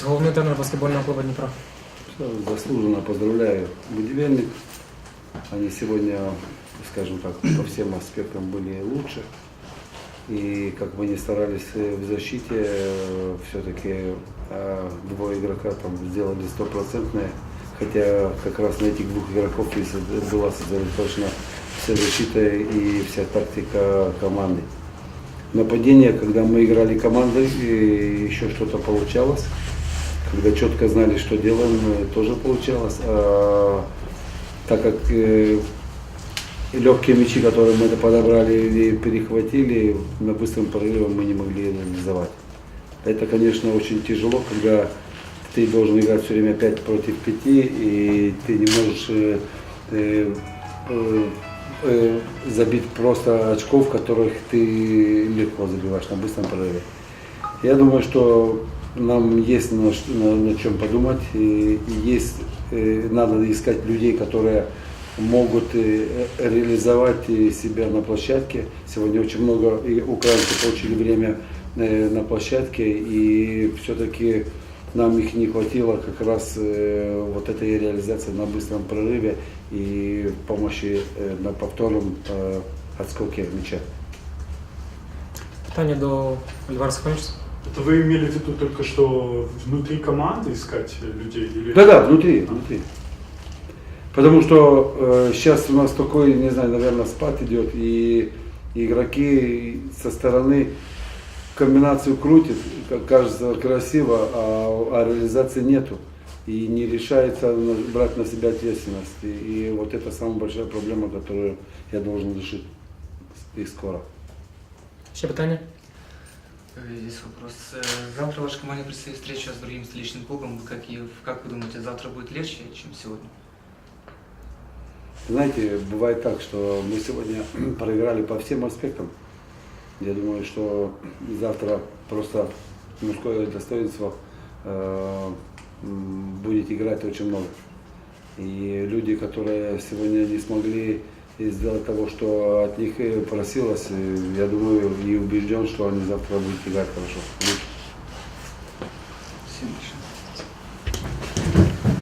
Головний тренер баскетбольного клубу Дніпро. Заслуженно поздравляю Будивельник. Они сегодня, скажем так, по всем аспектам были лучше. И как мы не старались э, в защите, все-таки двое игрока там сделали стопроцентное. Хотя как раз на этих двух игроков была сосредоточена вся защита и вся тактика команды. Нападение, когда мы играли командой, еще что-то получалось. Когда четко знали, что делаем, э, тоже получалось. А так как э, легкие мячи, которые мы подобрали или перехватили, на быстром прорыве мы не могли реализовать. Это, конечно, очень тяжело, когда ты должен играть все время 5 против 5, и ты не можешь э, э, э, э, забить просто очков, которых ты легко забиваешь на быстром прорыве. Я думаю, что нам есть на, на- на чем подумать, и, есть, э, надо искать людей, которые могут э, э, реализовать себя на площадке. Сегодня очень много украинцев получили время на площадке, и все-таки нам их не хватило как раз вот этой реализации на быстром прорыве и помощи на повторном отскоке мяча. Питання до Альвара Сахончиса. Это вы имели в виду только что внутри команды искать людей? Или... Да, да, внутри, внутри. Потому что э, сейчас у нас такой, не знаю, наверное, спад идет, и игроки со стороны комбинацию крутят, как кажется красиво, а, а реализации нету. И не решается брать на себя ответственность. И, и вот это самая большая проблема, которую я должен решить и скоро. Ще питання? Здесь вопрос. Э, Завтра вашей команде предстоит встреча с другим столичным клубом. Как, и, как вы думаете, завтра будет легче, чем сегодня? Знаете, бывает так, что мы сегодня проиграли по всем аспектам. Я думаю, что завтра просто мужское достоинство э, будет играть очень много. И люди, которые сегодня не смогли из-за того, что от них просилось. Я думаю и убежден, что они завтра будут играть хорошо. Лучше. Всем